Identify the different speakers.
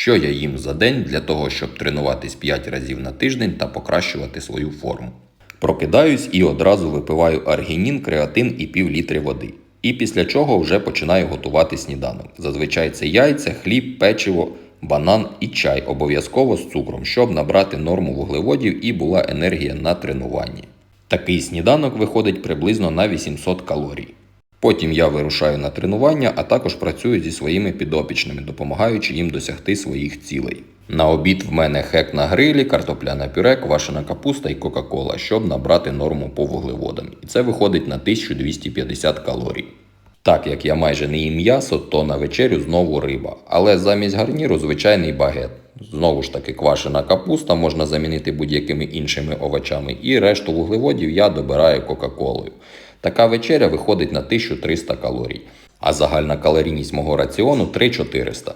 Speaker 1: що я їм за день для того, щоб тренуватись 5 разів на тиждень та покращувати свою форму. Прокидаюсь і одразу випиваю аргінін, креатин і пів літри води. І після чого вже починаю готувати сніданок. Зазвичай це яйця, хліб, печиво, банан і чай, обов'язково з цукром, щоб набрати норму вуглеводів і була енергія на тренуванні. Такий сніданок виходить приблизно на 800 калорій. Потім я вирушаю на тренування, а також працюю зі своїми підопічними, допомагаючи їм досягти своїх цілей. На обід в мене хек на грилі, картопляне пюре, квашена капуста і кока-кола, щоб набрати норму по вуглеводам. І це виходить на 1250 калорій. Так як я майже не їм м'ясо, то на вечерю знову риба. Але замість гарніру звичайний багет. Знову ж таки, квашена капуста можна замінити будь-якими іншими овочами, і решту вуглеводів я добираю кока-колою. Така вечеря виходить на 1300 калорій, а загальна калорійність мого раціону 3400.